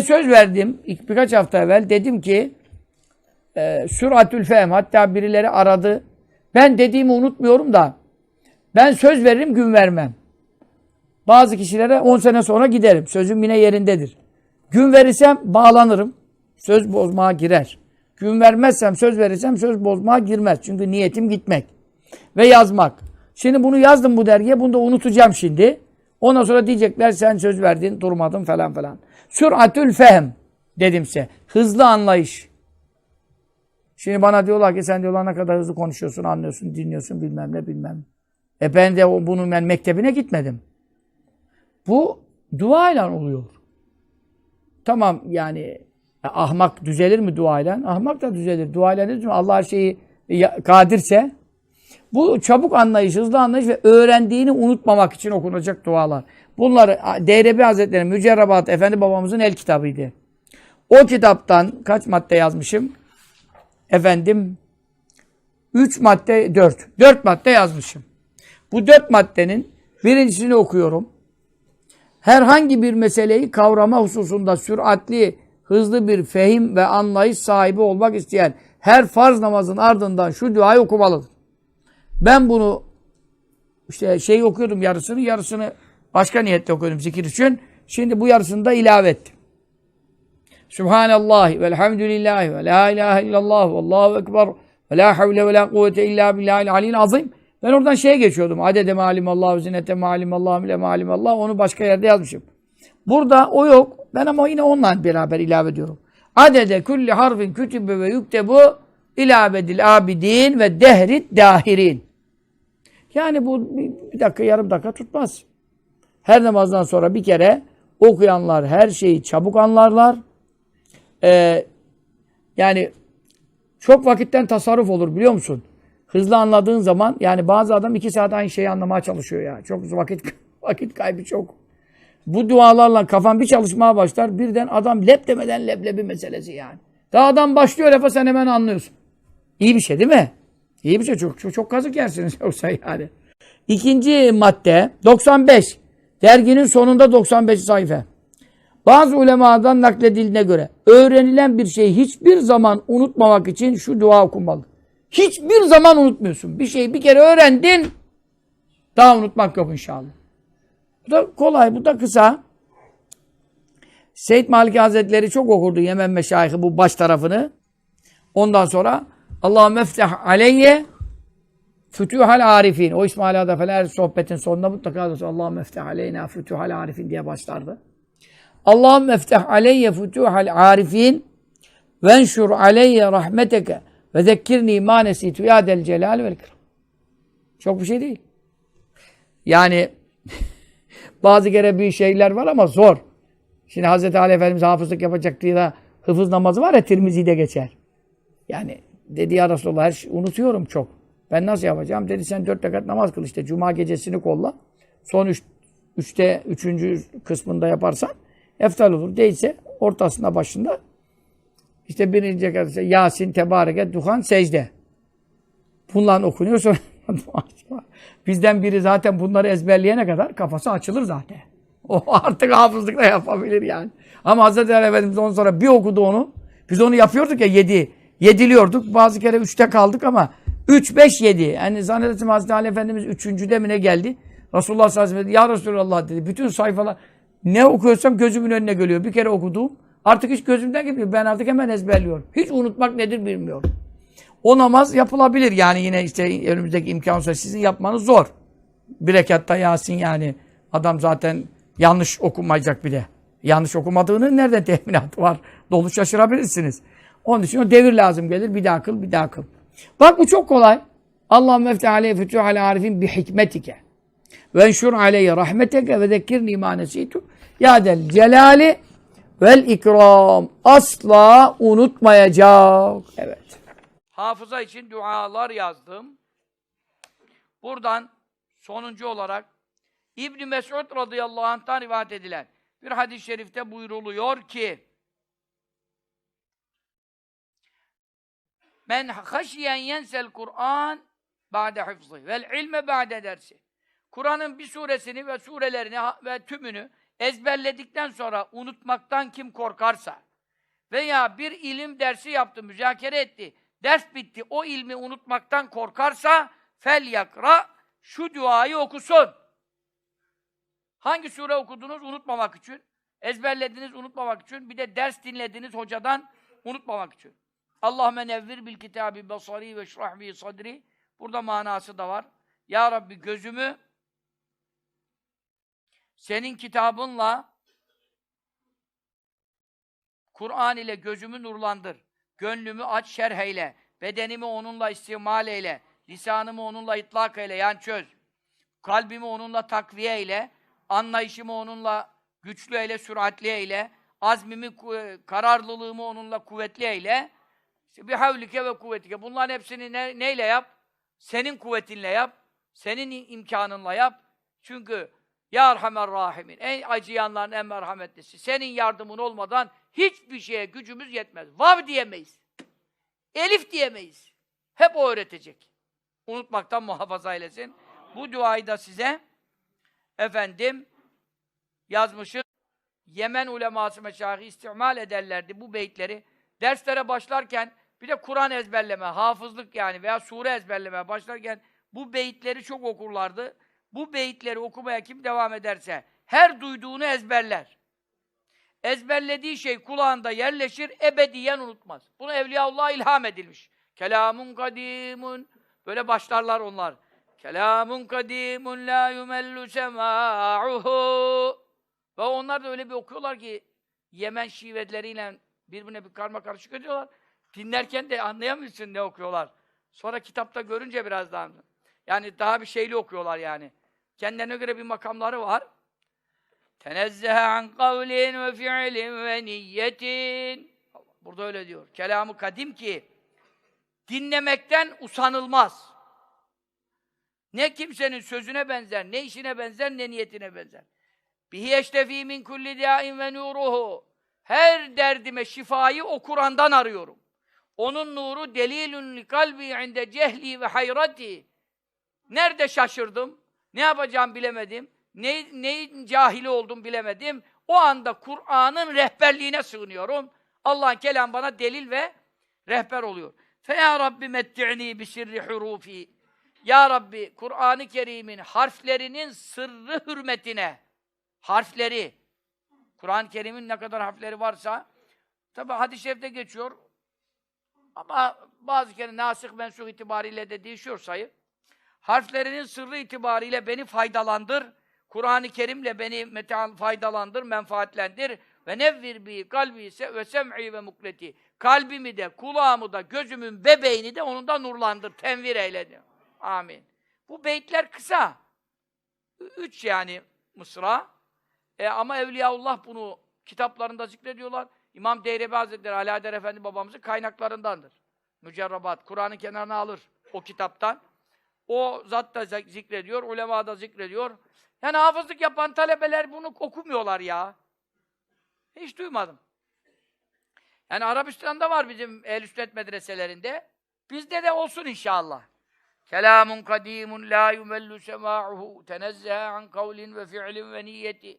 Size söz verdim birkaç hafta evvel. Dedim ki e, süratül fehm hatta birileri aradı. Ben dediğimi unutmuyorum da ben söz veririm gün vermem. Bazı kişilere 10 sene sonra giderim. Sözüm yine yerindedir. Gün verirsem bağlanırım. Söz bozmaya girer. Gün vermezsem, söz verirsem söz bozmaya girmez. Çünkü niyetim gitmek. Ve yazmak. Şimdi bunu yazdım bu dergiye. Bunu da unutacağım şimdi. Ondan sonra diyecekler sen söz verdin, durmadın falan falan. Süratül fehm dedimse. Hızlı anlayış. Şimdi bana diyorlar ki sen diyorlar ne kadar hızlı konuşuyorsun, anlıyorsun, dinliyorsun bilmem ne bilmem. E ben de bunun ben mektebine gitmedim. Bu duayla oluyor. Tamam yani e, ahmak düzelir mi duayla? Ahmak da düzelir. Duayla ne düzelir? Allah her şeyi kadirse bu çabuk anlayış, hızlı anlayış ve öğrendiğini unutmamak için okunacak dualar. Bunları Deyrebi Hazretleri Mücerrabat Efendi babamızın el kitabıydı. O kitaptan kaç madde yazmışım? Efendim 3 madde 4. 4 madde yazmışım. Bu 4 maddenin birincisini okuyorum. Herhangi bir meseleyi kavrama hususunda süratli, hızlı bir fehim ve anlayış sahibi olmak isteyen her farz namazın ardından şu duayı okumalıdır. Ben bunu işte şey okuyordum yarısını, yarısını başka niyetle okuyordum zikir için. Şimdi bu yarısını da ilave ettim. Subhanallah velhamdülillahi ve la ilahe illallah ve allahu ekber ve la havle ve la kuvvete illa billahil aliyyil azim. Ben oradan şeye geçiyordum. Adede malimallah ve zinete malimallah ile malimallah. Onu başka yerde yazmışım. Burada o yok. Ben ama yine onunla beraber ilave ediyorum. Adede kulli harfin kütübü ve yuktebu ilabedil abidin ve dehrit dahirin. Yani bu bir, dakika yarım dakika tutmaz. Her namazdan sonra bir kere okuyanlar her şeyi çabuk anlarlar. Ee, yani çok vakitten tasarruf olur biliyor musun? Hızlı anladığın zaman yani bazı adam iki saat aynı şeyi anlamaya çalışıyor ya. Çok vakit vakit kaybı çok. Bu dualarla kafan bir çalışmaya başlar. Birden adam lep demeden leblebi meselesi yani. Daha adam başlıyor lafa sen hemen anlıyorsun. İyi bir şey değil mi? İyi bir şey. Çok çok, çok kazık yersiniz yoksa yani. İkinci madde 95. Derginin sonunda 95 sayfa. Bazı ulemadan nakledildiğine göre öğrenilen bir şeyi hiçbir zaman unutmamak için şu dua okunmalı. Hiçbir zaman unutmuyorsun. Bir şeyi bir kere öğrendin daha unutmak yok inşallah. Bu da kolay, bu da kısa. Seyyid Maliki Hazretleri çok okurdu Yemen Meşayihi bu baş tarafını. Ondan sonra Allah'ım mefteh aleyye fütühal arifin. O İsmail Ada falan her sohbetin sonunda mutlaka da Allah'ım mefteh aleyna fütühal arifin diye başlardı. Allah'ım mefteh aleyye fütühal arifin venşur aleyye rahmeteke ve zekkirni ma nesitu ya del celal vel ikram. Çok bir şey değil. Yani bazı kere bir şeyler var ama zor. Şimdi Hazreti Ali Efendimiz hafızlık yapacak diye de hıfız namazı var ya Tirmizi'de geçer. Yani dedi ya Resulallah her şey, unutuyorum çok. Ben nasıl yapacağım? Dedi sen dört rekat namaz kıl işte. Cuma gecesini kolla. Son üç, üçte, üçüncü kısmında yaparsan eftal olur. Değilse ortasında başında işte birinci rekat işte Yasin, Tebareke, Duhan, Secde. Bunlar okunuyor bizden biri zaten bunları ezberleyene kadar kafası açılır zaten. O artık hafızlıkla yapabilir yani. Ama Hazreti Ali Efendimiz ondan sonra bir okudu onu. Biz onu yapıyorduk ya yedi. Yediliyorduk. Bazı kere üçte kaldık ama üç, beş, yedi. Yani zannedersem Hazreti Ali Efendimiz üçüncüde mi ne geldi? Resulullah sallallahu aleyhi ve sellem ya Resulallah dedi. Bütün sayfalar ne okuyorsam gözümün önüne geliyor. Bir kere okuduğum artık hiç gözümden gitmiyor. Ben artık hemen ezberliyorum. Hiç unutmak nedir bilmiyorum. O namaz yapılabilir yani yine işte önümüzdeki imkan olsa sizin yapmanız zor. Bir rekatta Yasin yani adam zaten yanlış okumayacak bile. Yanlış okumadığını nereden teminatı var? Dolu şaşırabilirsiniz. Onun için o devir lazım gelir. Bir daha kıl, bir daha kıl. Bak bu çok kolay. Allah mefteh aleyhi fütüh ale arifin bi hikmetike. Ve enşur aleyhi rahmeteke ve zekkirni ma nesitu. Ya del celali vel ikram. Asla unutmayacak. Evet. Hafıza için dualar yazdım. Buradan sonuncu olarak İbn Mesud radıyallahu anh'tan rivayet edilen bir hadis-i şerifte buyruluyor ki Men haşiyen yensel Kur'an ba'de hıfzı vel ilme ba'de dersi. Kur'an'ın bir suresini ve surelerini ve tümünü ezberledikten sonra unutmaktan kim korkarsa veya bir ilim dersi yaptı, müzakere etti, ders bitti, o ilmi unutmaktan korkarsa fel yakra şu duayı okusun. Hangi sure okudunuz unutmamak için? Ezberlediniz unutmamak için. Bir de ders dinlediniz hocadan unutmamak için. Allahümme nevvir bil kitabi basari ve şrah bi sadri. Burada manası da var. Ya Rabbi gözümü senin kitabınla Kur'an ile gözümü nurlandır. Gönlümü aç şerh eyle. Bedenimi onunla istimal eyle. Lisanımı onunla itlak eyle. Yani çöz. Kalbimi onunla takviye eyle. Anlayışımı onunla güçlü eyle, süratli eyle. Azmimi, kararlılığımı onunla kuvvetli eyle. İşte bir havlike ve kuvvetike. Bunların hepsini ne, neyle yap? Senin kuvvetinle yap. Senin imkanınla yap. Çünkü Ya Erhamer Rahimin. En acıyanların en merhametlisi. Senin yardımın olmadan hiçbir şeye gücümüz yetmez. Vav diyemeyiz. Elif diyemeyiz. Hep o öğretecek. Unutmaktan muhafaza eylesin. Bu duayı da size efendim yazmışız. Yemen uleması meşayih istimal ederlerdi bu beyitleri. Derslere başlarken bir de Kur'an ezberleme, hafızlık yani veya sure ezberleme başlarken bu beyitleri çok okurlardı. Bu beyitleri okumaya kim devam ederse her duyduğunu ezberler. Ezberlediği şey kulağında yerleşir, ebediyen unutmaz. Bunu Evliyaullah ilham edilmiş. Kelamun kadimun böyle başlarlar onlar. Kelamun kadimun la yumellu sema'uhu ve onlar da öyle bir okuyorlar ki Yemen şiveleriyle birbirine bir karma karışık ediyorlar. Dinlerken de anlayamıyorsun ne okuyorlar. Sonra kitapta görünce biraz daha yani daha bir şeyli okuyorlar yani. Kendilerine göre bir makamları var. Tenezzehe an kavlin ve fi'lin ve niyetin. Burada öyle diyor. Kelamı kadim ki dinlemekten usanılmaz. Ne kimsenin sözüne benzer, ne işine benzer, ne niyetine benzer. Bihi eştefî min kulli dâin ve nûruhu. Her derdime şifayı o Kur'an'dan arıyorum. Onun nuru delilun li kalbi inde cehli ve hayrati. Nerede şaşırdım? Ne yapacağım bilemedim. Ne, neyin cahili oldum bilemedim. O anda Kur'an'ın rehberliğine sığınıyorum. Allah'ın kelam bana delil ve rehber oluyor. Fe ya Rabbi metti'ni bi sirri hurufi. Ya Rabbi Kur'an-ı Kerim'in harflerinin sırrı hürmetine harfleri Kur'an-ı Kerim'in ne kadar harfleri varsa tabi hadis-i şerifte geçiyor ama bazı kere nasih mensuh itibariyle de değişiyor sayı. Harflerinin sırrı itibariyle beni faydalandır. Kur'an-ı Kerim'le beni metal faydalandır, menfaatlendir. Ve nevvir bi kalbi ise ve sem'i ve mukleti. Kalbimi de, kulağımı da, gözümün bebeğini de onun da nurlandır, tenvir eyle. Amin. Bu beyitler kısa. Üç yani mısra. E, ama Evliyaullah bunu kitaplarında zikrediyorlar. İmam Deyrebi Hazretleri, Alaeddin Efendi babamızın kaynaklarındandır. Mücerrabat, Kur'an'ın kenarına alır o kitaptan. O zat da zik- zikrediyor, ulema da zikrediyor. Yani hafızlık yapan talebeler bunu okumuyorlar ya. Hiç duymadım. Yani Arabistan'da var bizim ehl sünnet medreselerinde. Bizde de olsun inşallah. Kelamun kadimun la yumellu sema'uhu tenezzehe an kavlin ve fi'lin ve niyeti.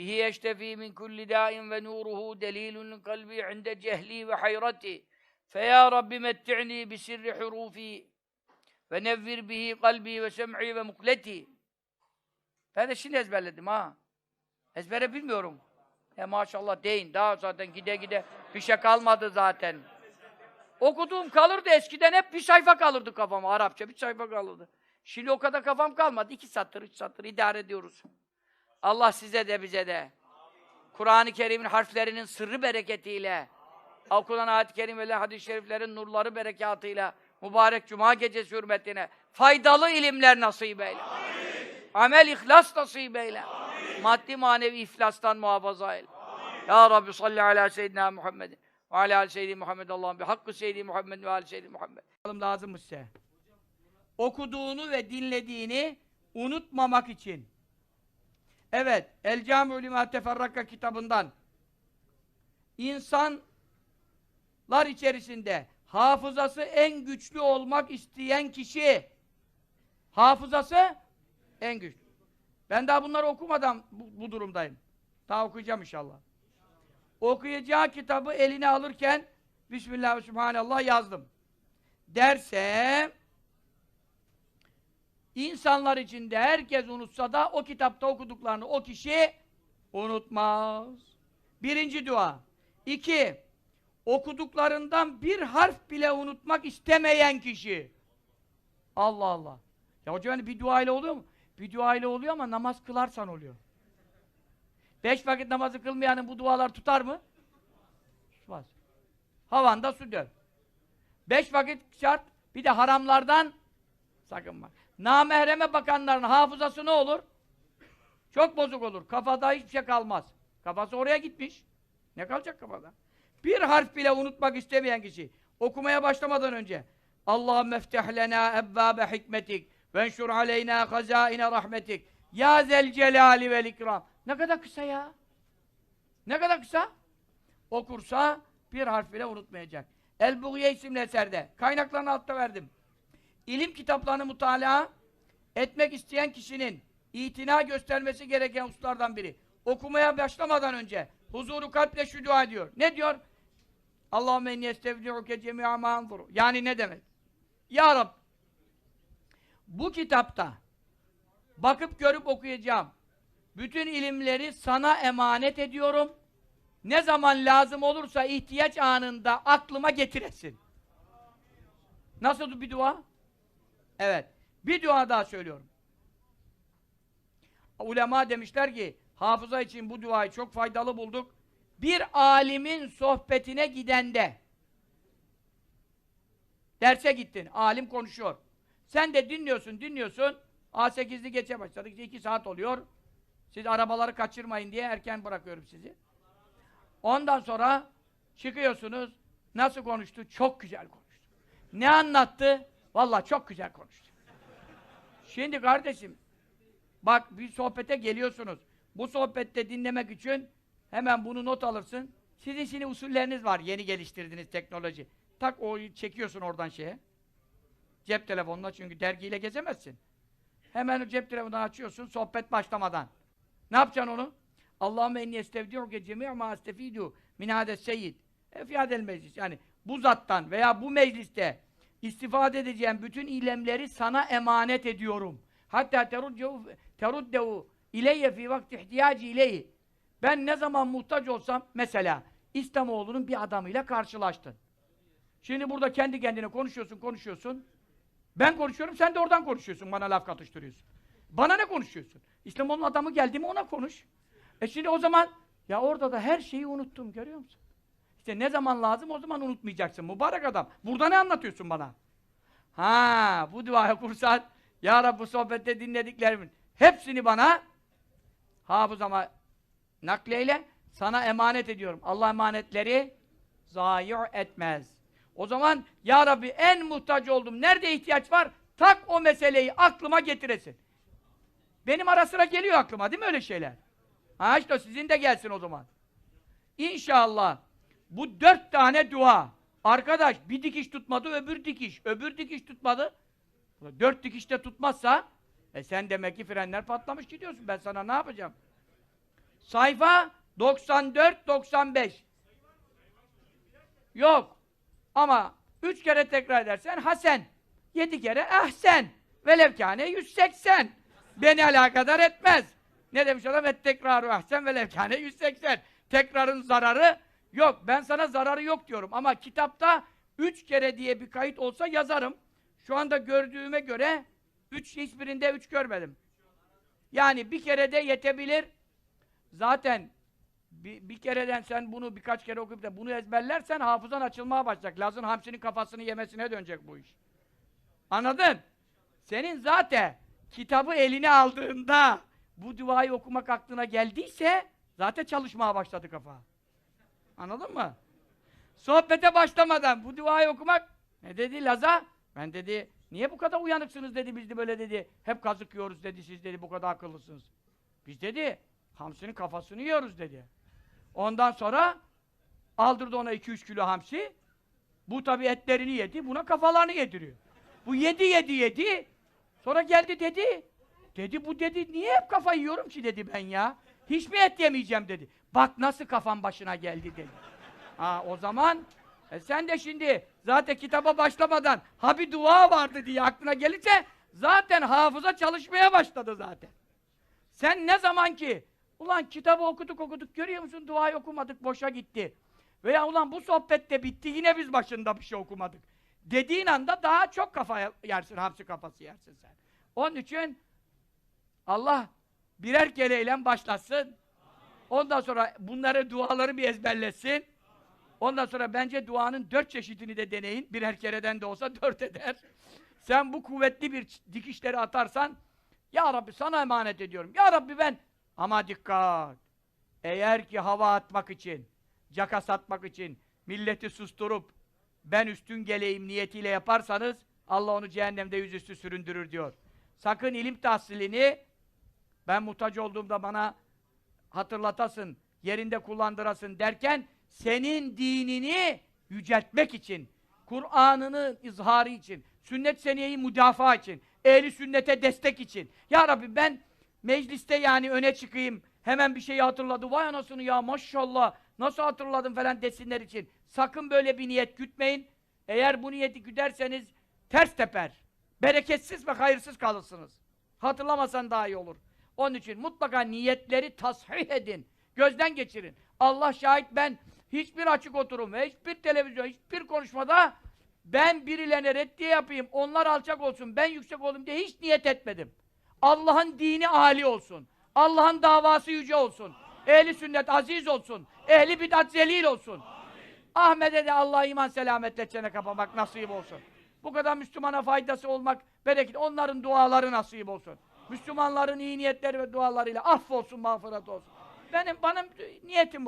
Bihi yeştefi min kulli dâin ve nuruhu delilun kalbi inde cehli ve hayrati. Feya Rabbi metti'ni bi sirri hurufi ve nevvir bihi kalbi ve sem'i ve mukleti. Ben de şimdi ezberledim ha. Ezbere bilmiyorum. E maşallah deyin. Daha zaten gide gide bir şey kalmadı zaten. Okuduğum kalırdı eskiden hep bir sayfa kalırdı kafama. Arapça bir sayfa kalırdı. Şimdi o kadar kafam kalmadı. İki satır, üç satır idare ediyoruz. Allah size de bize de Kur'an-ı Kerim'in harflerinin sırrı bereketiyle okunan ayet-i kerimeler, hadis-i şeriflerin nurları berekatıyla mübarek cuma gecesi hürmetine faydalı ilimler nasip eyle. Amel ihlas nasip eyle. Maddi manevi iflastan muhafaza eyle. Ya Rabbi salli ala seyyidina Muhammed ve ala ali seyyidi Muhammed Allah'ım bi hakkı seyyidi Muhammed ve ali seyyidi Muhammed. Lazım size. Okuduğunu ve dinlediğini unutmamak için. Evet, El Lima Teferraka kitabından insanlar içerisinde hafızası en güçlü olmak isteyen kişi hafızası en güçlü. Ben daha bunları okumadan bu, bu durumdayım. Daha okuyacağım inşallah. Okuyacağı kitabı eline alırken Bismillah ve Subhanallah yazdım. Derse insanlar içinde herkes unutsa da o kitapta okuduklarını o kişi unutmaz. Birinci dua. İki, okuduklarından bir harf bile unutmak istemeyen kişi. Allah Allah. Ya hocam hani bir dua ile oluyor mu? Bir dua ile oluyor ama namaz kılarsan oluyor. Beş vakit namazı kılmayanın bu dualar tutar mı? Tutmaz. Havanda su döv. Beş vakit şart, bir de haramlardan sakınmak. Namehreme bakanların hafızası ne olur? Çok bozuk olur. Kafada hiçbir şey kalmaz. Kafası oraya gitmiş. Ne kalacak kafada? Bir harf bile unutmak istemeyen kişi okumaya başlamadan önce Allahümme mefteh lena ebbâbe hikmetik ve enşur aleyna hazaine rahmetik ya zel celali vel ikram. Ne kadar kısa ya? Ne kadar kısa? Okursa bir harf bile unutmayacak. El-Buğye isimli eserde. Kaynaklarını altta verdim. İlim kitaplarını mutalaa etmek isteyen kişinin itina göstermesi gereken hususlardan biri. Okumaya başlamadan önce huzuru kalple şu dua ediyor. Ne diyor? Allahümme inni estevdi'uke cemi'a ma anzuru. Yani ne demek? Ya Rab bu kitapta bakıp görüp okuyacağım. Bütün ilimleri sana emanet ediyorum. Ne zaman lazım olursa ihtiyaç anında aklıma getiresin. Nasıl bir dua? Evet. Bir dua daha söylüyorum. Ulema demişler ki hafıza için bu duayı çok faydalı bulduk. Bir alimin sohbetine gidende derse gittin, alim konuşuyor. Sen de dinliyorsun, dinliyorsun. A8'li geçe başladık. 2 saat oluyor. Siz arabaları kaçırmayın diye erken bırakıyorum sizi. Ondan sonra çıkıyorsunuz. Nasıl konuştu? Çok güzel konuştu. Ne anlattı? Vallahi çok güzel konuştu. Şimdi kardeşim bak bir sohbete geliyorsunuz. Bu sohbette dinlemek için hemen bunu not alırsın. Sizin şimdi usulleriniz var. Yeni geliştirdiğiniz teknoloji. Tak o çekiyorsun oradan şeye. Cep telefonuna çünkü dergiyle gezemezsin. Hemen o cep telefonunu açıyorsun sohbet başlamadan. Ne yapacaksın onu? Allahümme inni estevdi'uke cemi'a ma astefidu min hades seyyid. E fiyadel meclis. Yani bu zattan veya bu mecliste istifade edeceğim bütün ilemleri sana emanet ediyorum. Hatta teruddehu ileyye fi vakti ihtiyacı ileyhi. Ben ne zaman muhtaç olsam mesela İslamoğlu'nun bir adamıyla karşılaştın. Şimdi burada kendi kendine konuşuyorsun, konuşuyorsun. Ben konuşuyorum, sen de oradan konuşuyorsun, bana laf katıştırıyorsun. Bana ne konuşuyorsun? İslamoğlu'nun adamı geldi mi ona konuş. E şimdi o zaman, ya orada da her şeyi unuttum, görüyor musun? İşte ne zaman lazım o zaman unutmayacaksın, mübarek adam. Burada ne anlatıyorsun bana? Ha, bu duayı kursan, Ya Rabbi sohbette dinlediklerimin hepsini bana hafızama nakleyle, sana emanet ediyorum. Allah emanetleri zayi etmez. O zaman Ya Rabbi en muhtaç oldum. Nerede ihtiyaç var? Tak o meseleyi aklıma getiresin. Benim ara sıra geliyor aklıma değil mi öyle şeyler? Ha işte sizin de gelsin o zaman. İnşallah bu dört tane dua. Arkadaş bir dikiş tutmadı öbür dikiş. Öbür dikiş tutmadı. Dört dikişte tutmazsa e sen demek ki frenler patlamış gidiyorsun. Ben sana ne yapacağım? Sayfa 94-95 Yok. Ama üç kere tekrar edersen hasen. Yedi kere ehsen. Velevkâne 180. Beni alakadar etmez. Ne demiş adam? Et tekraru ehsen velevkâne 180. Tekrarın zararı yok. Ben sana zararı yok diyorum. Ama kitapta üç kere diye bir kayıt olsa yazarım. Şu anda gördüğüme göre üç hiçbirinde üç görmedim. Yani bir kere de yetebilir. Zaten bir, bir kereden sen bunu birkaç kere okuyup da bunu ezberlersen hafızan açılmaya başlayacak. Laz'ın hamsinin kafasını yemesine dönecek bu iş. Anladın? Senin zaten kitabı eline aldığında bu duayı okumak aklına geldiyse zaten çalışmaya başladı kafa. Anladın mı? Sohbete başlamadan bu duayı okumak ne dedi Laz'a? Ben dedi niye bu kadar uyanıksınız dedi biz de böyle dedi. Hep kazık yiyoruz dedi siz dedi bu kadar akıllısınız. Biz dedi hamsinin kafasını yiyoruz dedi. Ondan sonra aldırdı ona 2-3 kilo hamsi. Bu tabi etlerini yedi, buna kafalarını yediriyor. Bu yedi yedi yedi. Sonra geldi dedi. Dedi bu dedi niye hep kafa yiyorum ki dedi ben ya. Hiç mi et yemeyeceğim dedi. Bak nasıl kafam başına geldi dedi. Ha o zaman e sen de şimdi zaten kitaba başlamadan ha bir dua vardı diye aklına gelirse zaten hafıza çalışmaya başladı zaten. Sen ne zaman ki ulan kitabı okuduk okuduk görüyor musun duayı okumadık boşa gitti. Veya ulan bu sohbette bitti yine biz başında bir şey okumadık. Dediğin anda daha çok kafa yersin, hapsi kafası yersin sen. Onun için Allah birer kereyle başlasın. Ondan sonra bunları duaları bir ezberlesin. Ondan sonra bence duanın dört çeşidini de deneyin. Birer kereden de olsa dört eder. Sen bu kuvvetli bir dikişleri atarsan Ya Rabbi sana emanet ediyorum. Ya Rabbi ben ama dikkat. Eğer ki hava atmak için, caka satmak için, milleti susturup ben üstün geleyim niyetiyle yaparsanız Allah onu cehennemde yüzüstü süründürür diyor. Sakın ilim tahsilini ben muhtaç olduğumda bana hatırlatasın, yerinde kullandırasın derken senin dinini yüceltmek için, Kur'an'ını izharı için, sünnet seniyeyi müdafaa için, ehli sünnete destek için. Ya Rabbi ben mecliste yani öne çıkayım, hemen bir şeyi hatırladı, vay anasını ya maşallah, nasıl hatırladın falan desinler için. Sakın böyle bir niyet gütmeyin. Eğer bu niyeti güderseniz ters teper. Bereketsiz ve hayırsız kalırsınız. Hatırlamasan daha iyi olur. Onun için mutlaka niyetleri tasih edin. Gözden geçirin. Allah şahit ben hiçbir açık oturum ve hiçbir televizyon, hiçbir konuşmada ben birilerine reddiye yapayım, onlar alçak olsun, ben yüksek olayım diye hiç niyet etmedim. Allah'ın dini âli olsun. Allah'ın davası yüce olsun. Ehli sünnet aziz olsun. Ehli bidat zelil olsun. Ahmet'e de Allah iman selametle çene kapamak nasip olsun. Bu kadar Müslümana faydası olmak, bereket, onların duaları nasip olsun. Müslümanların iyi niyetleri ve dualarıyla affolsun, mağfiret olsun. Benim, benim niyetim bu.